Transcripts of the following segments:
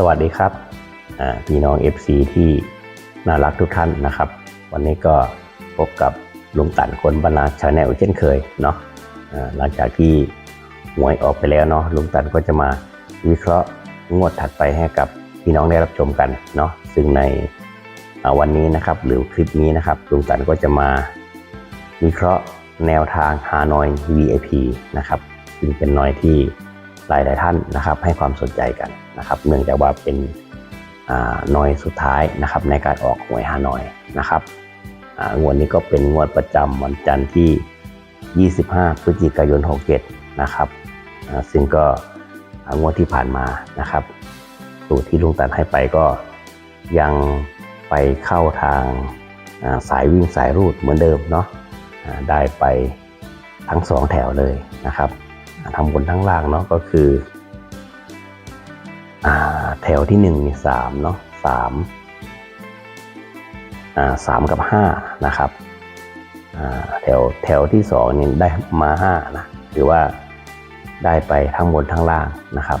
สวัสดีครับพี่น้อง FC ที่น่ารักทุกท่านนะครับ วันนี้ก็พบกับลุงตันคนบรรณาชาแนลเช่นเคยเนาะหลังจากที่หวยออกไปแล้วเนาะลุงตันก็จะมาวิเคราะห์งวดถัดไปให้กับพี่น้องได้รับชมกันเนาะซึ่งในวันนี้นะครับหรือคลิปนี้นะครับลุงตันก็จะมาวิเคราะห์แนวทางฮานอย VIP นะครับซึ่งเป็นนอยที่ หลายหลายๆท่านนะครับ ให้ความสนใจกันนะครับเนื่องจากว่าเป็นหน่อยสุดท้ายนะครับ ในการออกหวยฮานอยนะครับอ่างวดนี้ก็เป็นงวดประจำวันจันทร์ที่ 25 พฤศจิกายน 67 นะครับซึ่งก็อ่างวดที่ผ่านมานะครับสูตรที่ลุงตันให้ไปก็ยังไปเข้าทางสายวิ่งสายรูดเหมือนเดิมเนาะได้ไปทั้งสองแถวเลยนะครับ ทำบนทั้งล่างเนาะก็คืออ่าแถวที่หนึ่งมีสามเนาะสามอ่าสามกับห้านะครับอ่าแถวแถวที่สองเนี่ยได้มาห้านะถือว่าได้ไปทั้งบนทั้งล่างนะครับ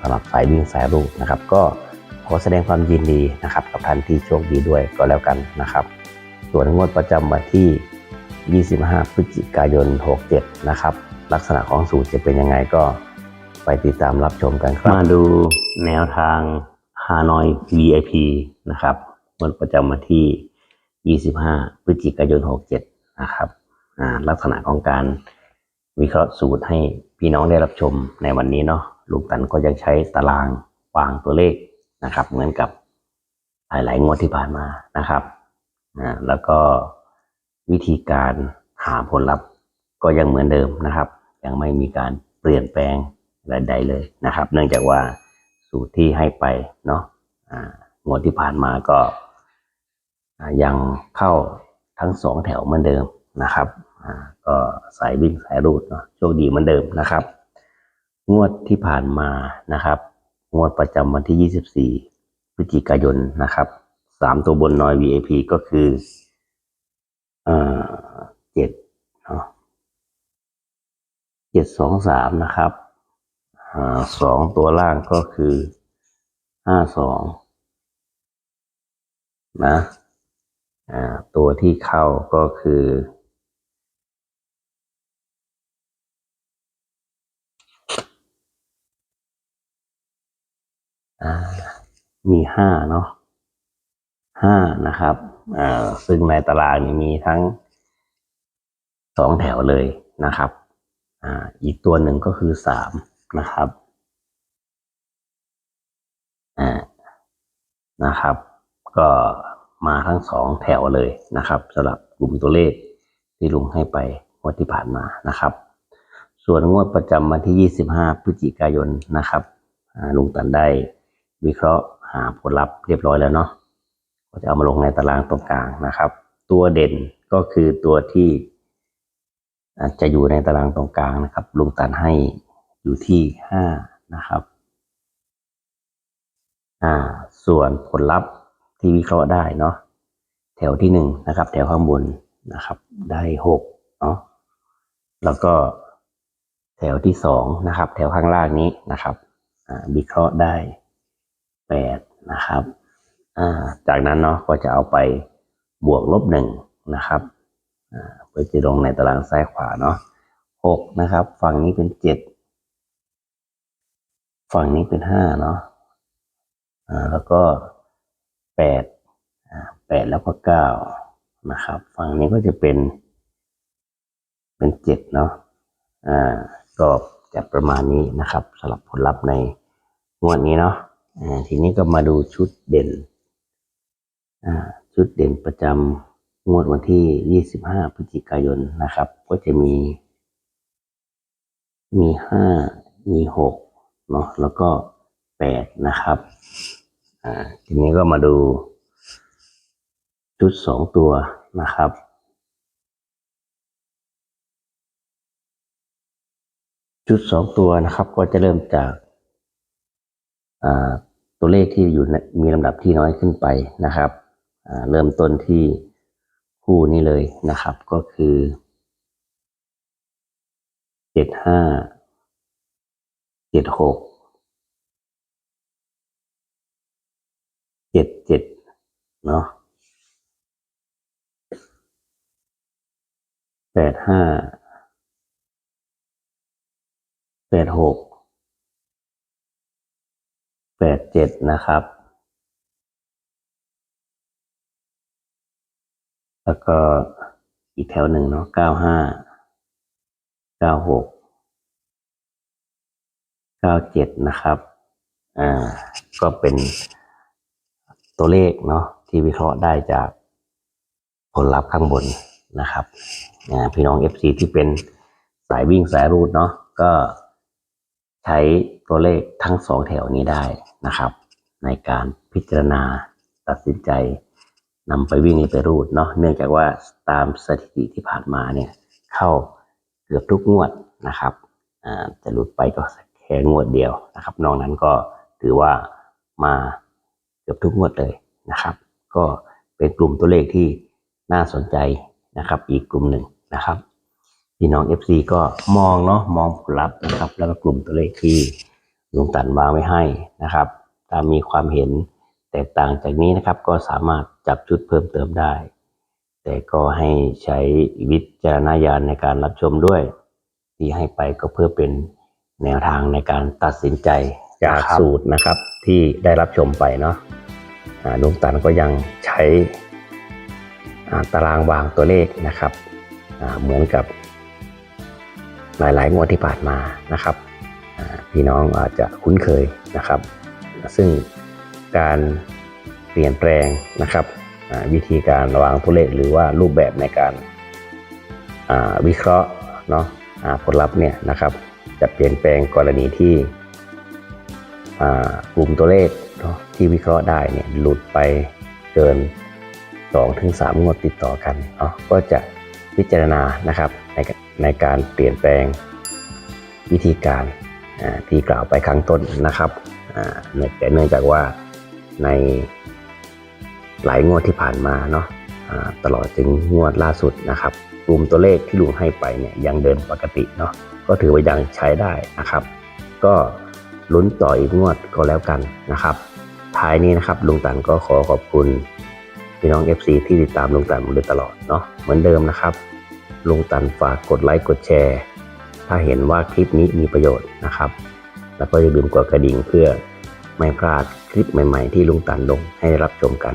สำหรับสายวิ่งสายรูดนะครับ ก็ขอแสดงความยินดีนะครับ กับท่านที่โชคดีด้วยก็แล้วกันนะครับ ส่วนงวดประจำวันที่ 25 พฤศจิกายน 67 นะครับ ลักษณะของสูตรจะเป็นยังไงก็ไปติดตามรับชมกันครับ มาดูแนวทางฮานอย VIP นะครับวันประจำวันที่ 25 พฤศจิกายน 67 นะครับลักษณะของการวิเคราะห์สูตรให้พี่น้องได้รับชมในวันนี้เนาะลูกตันก็ยังใช้ตารางวางตัวเลขนะครับ เหมือนกับหลายๆงวดที่ผ่านมานะครับแล้วก็วิธีการหาผลลัพธ์ ก็ยังเหมือนเดิมนะครับ ยังไม่มีการเปลี่ยนแปลงใดๆเลยนะครับ เนื่องจากว่าสูตรที่ให้ไปเนาะงวดที่ผ่านมาก็ยังเข้าทั้งสองแถวเหมือนเดิมนะครับก็สายวิ่งสายรูดเนาะโชคดีเหมือนเดิมนะครับ งวดที่ผ่านมานะครับ งวดประจำวันที่ 24 พฤศจิกายนนะครับสามตัวบนนอย VIP ก็คืออาเจ็ดเนาะ เจ็ดสองสามนะครับสองตัวล่างก็คือห้าสองนะตัวที่เข้าก็คือมีห้าเนาะห้านะครับซึ่งในตารางนี้มีทั้งสองแถวเลยนะครับ อ่าอีกตัวหนึ่งก็คือสามนะครับอ่านะครับ ก็มาทั้งสองแถวเลยนะครับสำหรับกลุ่มตัวเลขที่ลุงให้ไปงวดที่ผ่านมานะครับ ส่วนงวดประจำวันที่ 25 พฤศจิกายนนะครับลุงตันได้วิเคราะห์หาผลลัพธ์เรียบร้อยแล้วเนาะก็จะเอามาลงในตารางตรงกลางนะครับ ตัวเด่นก็คือตัวที่ จะอยู่ในตารางตรงกลางนะครับลุงตันให้อยู่ที่ห้านะครับอ่าส่วนผลลัพธ์ที่วิเคราะห์ได้เนาะแถวที่หนึ่งนะครับ แถวข้างบนนะครับ ได้หกเนาะแล้วก็แถวที่สองนะครับ แถวข้างล่างนี้นะครับอ่าวิเคราะห์ได้แปดนะครับอ่าจากนั้นเนาะก็จะเอาไปบวกลบหนึ่งนะครับ เพื่อจะลงในตารางซ้ายขวาเนาะหกนะครับ ฝั่งนี้เป็นเจ็ดฝั่งนี้เป็นห้าเนาะอ่าแล้วก็แปดอ่าแปดแล้วก็เก้านะครับ ฝั่งนี้ก็จะเป็น เป็นเจ็ดเนาะอ่าก็จะประมาณนี้นะครับสำหรับผลลัพธ์ในงวดนี้เนาะอ่าทีนี้ก็มาดูชุดเด่นอ่าชุดเด่นประจำ งวดวันที่ 25 พฤศจิกายนนะครับ ก็จะมี มี 5 มี 6 เนาะแล้วก็ 8 นะครับ อ่า ทีนี้ก็มาดู ชุด 2 ตัวนะครับชุด2ตัวนะครับก็จะเริ่มจากอ่าตัวเลขที่อยู่มีลำดับที่น้อยขึ้นไปนะครับอ่าเริ่มต้นที่ คู่นี้เลยนะครับ ก็คือเจ็ดห้าเจ็ดหกเจ็ดเจ็ดเนาะแปดห้าแปดหกแปดเจ็ดนะครับ แล้วก็อีกแถวหนึ่งเนาะเก้าห้าเก้าหกเก้าเจ็ดนะครับ อ่า ก็เป็นตัวเลขเนาะที่วิเคราะห์ได้จากผลลัพธ์ข้างบนนะครับอ่พี่น้อง FC ที่เป็นสายวิ่งสายรูดเนาะก็ใช้ตัวเลขทั้งสองแถวนี้ได้นะครับ ในการพิจารณาตัดสินใจ นำไปวิ่งไปรูดเนาะเนื่องจากว่าตามสถิติที่ผ่านมาเนี่ยเข้าเกือบทุกงวดนะครับอ่าจะหลุดไปก็แค่งวดเดียวนะครับนอกนั้นก็ถือว่ามาเกือบทุกงวดเลยนะครับ ก็เป็นกลุ่มตัวเลขที่น่าสนใจนะครับ อีกกลุ่มหนึ่งนะครับพี่น้อง FC ก็มองเนาะมองผลลัพธ์นะครับ แล้วก็กลุ่มตัวเลขที่ลุงตันวางไว้ให้นะครับ ถ้ามีความเห็นแตกต่างจากนี้นะครับ ก็สามารถ จับชุดเพิ่มเติมได้ แต่ก็ให้ใช้วิจารณญาณในการรับชมด้วย ที่ให้ไปก็เพื่อเป็นแนวทางในการตัดสินใจจากสูตรนะครับที่ได้รับชมไปเนาะอ่าลุงตันก็ยังใช้อ่าตารางวางตัวเลขนะครับอ่าเหมือนกับหลายๆงวดที่ผ่านมานะครับอ่าพี่น้องอาจจะคุ้นเคยนะครับ ซึ่งการเปลี่ยนแปลงนะครับอ่า วิธีการวางตัวเลขหรือว่ารูปแบบในการาวิเคราะห์เนาะผลลัพธ์เนี่ยนะครับ จะเปลี่ยนแปลงกรณีที่กลุ่มตัวเลขเนาะที่วิเคราะห์ได้เนี่ยหลุดไปเกิน2-3ถึง3งวดติดต่อกันเนาะก็จะพิจารณานะครับในในการเปลี่ยนแปลงวิธีการที่กล่าวไปข้างต้นนะครับแต่เนื่องจากว่าใน หลายงวดที่ผ่านมาเนาะตลอดถึงงวดล่าสุดนะครับกลุ่มตัวเลขที่ลุงให้ไปเนี่ยยังเดินปกติเนาะก็ถือว่ายังใช้ได้นะครับ ก็ลุ้นต่ออีกงวดก็แล้วกันนะครับ ท้ายนี้นะครับลุงตันก็ขอขอบคุณพี่น้อง FC ที่ติดตามลุงตันมาโดยตลอดเนาะเหมือนเดิมนะครับลุงตันฝากกดไลค์กดแชร์ ถ้าเห็นว่าคลิปนี้มีประโยชน์นะครับ แล้วก็อย่าลืมกดกระดิ่งเพื่อไม่พลาดคลิปใหม่ ๆ ที่ลุงตันลงให้รับชมกัน